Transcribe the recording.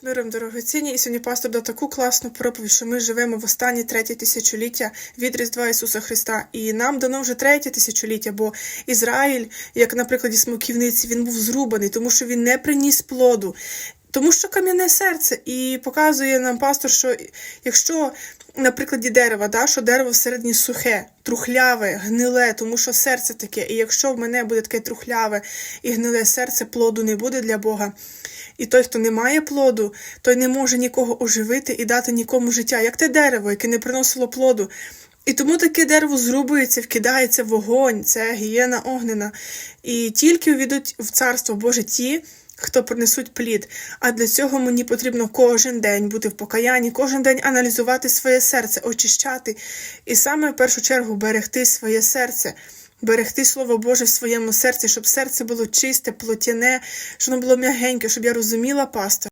З миром дорогоцінні, і сьогодні пастор дав таку класну проповідь, що ми живемо в останнє третє тисячоліття від Різдва Ісуса Христа. І нам дано вже третє тисячоліття, бо Ізраїль, як на прикладі смоківниці, він був зрубаний, тому що він не приніс плоду. Тому що кам'яне серце, і показує нам пастор, що якщо на прикладі дерева, да, що дерево всередині сухе, трухляве, гниле, тому що серце таке. І якщо в мене буде таке трухляве і гниле серце, плоду не буде для Бога. І той, хто не має плоду, той не може нікого оживити і дати нікому життя, як те дерево, яке не приносило плоду. І тому таке дерево зрубується, вкидається в вогонь, це гієна огнена. І тільки увійдуть в царство Боже ті, хто принесуть плід. А для цього мені потрібно кожен день бути в покаянні, кожен день аналізувати своє серце, очищати. І саме в першу чергу берегти своє серце. Берегти Слово Боже в своєму серці, щоб серце було чисте, плотяне, щоб воно було м'ягеньке, щоб я розуміла пастора.